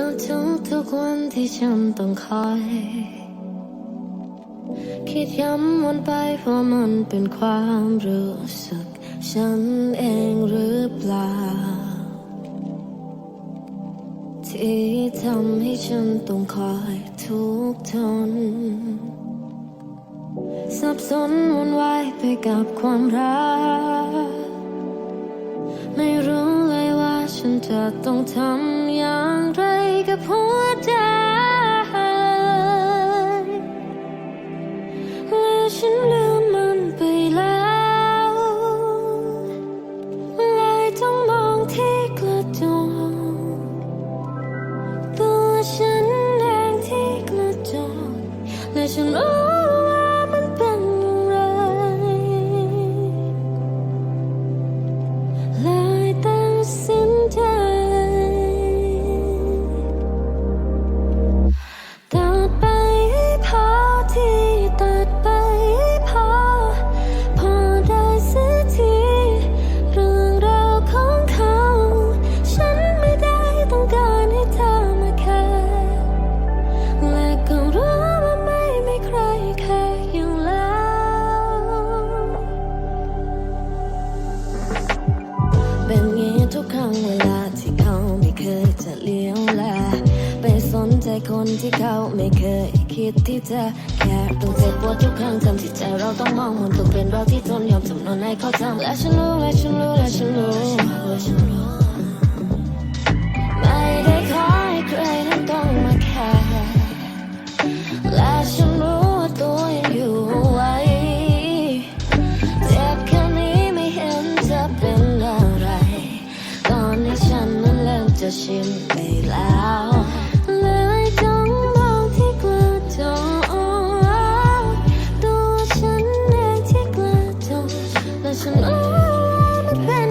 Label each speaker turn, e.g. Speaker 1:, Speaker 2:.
Speaker 1: ก็ทุกทุกๆวันที่ฉันต้องคอย คิดย้ำวนไปเพราะมันเป็นความรู้สึก ฉันเองหรือเปล่า ที่ทำให้ฉันต้องคอยทุกทนสับสนวนวายไปกับความรัก ไม่รู้ ฉันจะต้องทำอย่างไรกับหัวใจและฉันลืมมันไปแล้วเลยต้องมองที่กระจกตัวฉันเองที่กระจกและฉันรู้ คนที่เขาไม่เคยคิดที่จะแค่ต้องเจ็บปวดทุกครั้งจำที่ใจเราต้องมองมันต้องเป็นเราที่ทนยอมจำนนให้เขาทำและฉันรู้และฉันรู้และฉันรู้และฉันรู้ไม่ได้ขอให้ใครนั้นต้องมาแค่และฉันรู้ว่าตัวยังอยู่ไว้เจ็บแค่นี้ไม่เห็นจะเป็นอะไร ตอนนี้ฉันนั้นเริ่มจะชินไปแล้ว When I